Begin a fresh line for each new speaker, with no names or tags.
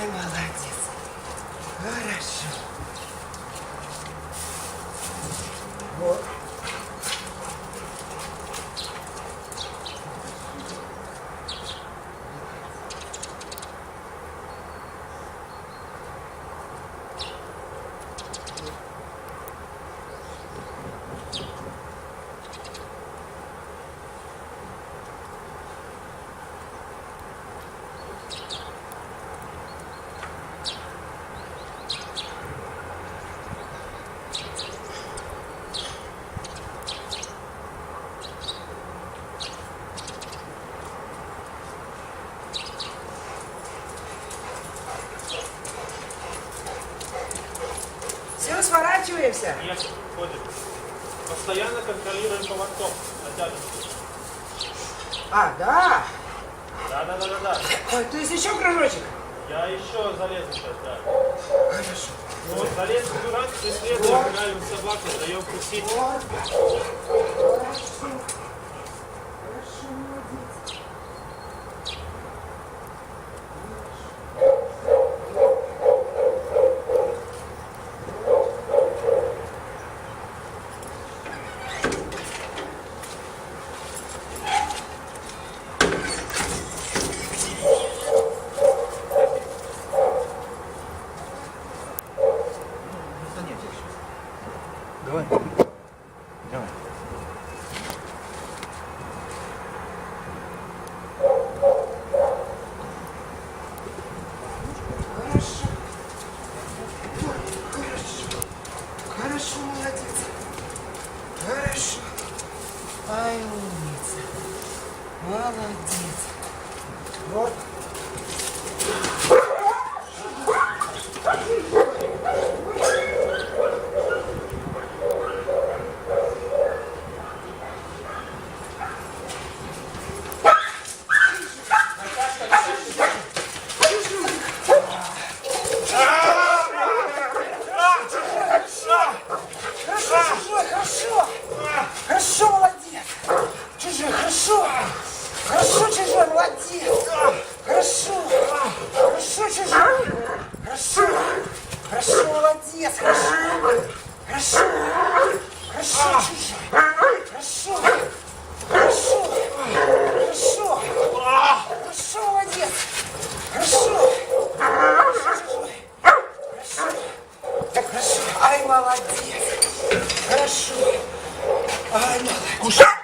Ай, молодец. Хорошо. Вот. Все, сворачиваемся.
Нет, ходит. Постоянно контролируем поводком. Натянем.
А, да.
Да, да, да, да, да.
Ой, то есть еще кружочек?
Я еще залезу сейчас, да.
Хорошо.
Вот залез в дурак, преследуем, играем собаку, даем кусить.
Вот.
Давай. Давай.
Хорошо. Хорошо. Хорошо, молодец. Хорошо. Ай, умница. Молодец. Вот. Хорошо, чужой, хорошо. Хорошо, молодец. Чужой, хорошо. Хорошо, чужой, молодец. Хорошо. Хорошо, чужой. Хорошо. Хорошо, молодец. Хорошо. Хорошо. Хорошо, чужой. Хорошо. Хорошо. Хорошо. Хорошо, молодец. Хорошо. Хорошо, чужой. Хорошо. Так хорошо. Ай, молодец. Хорошо. Ай, молодец.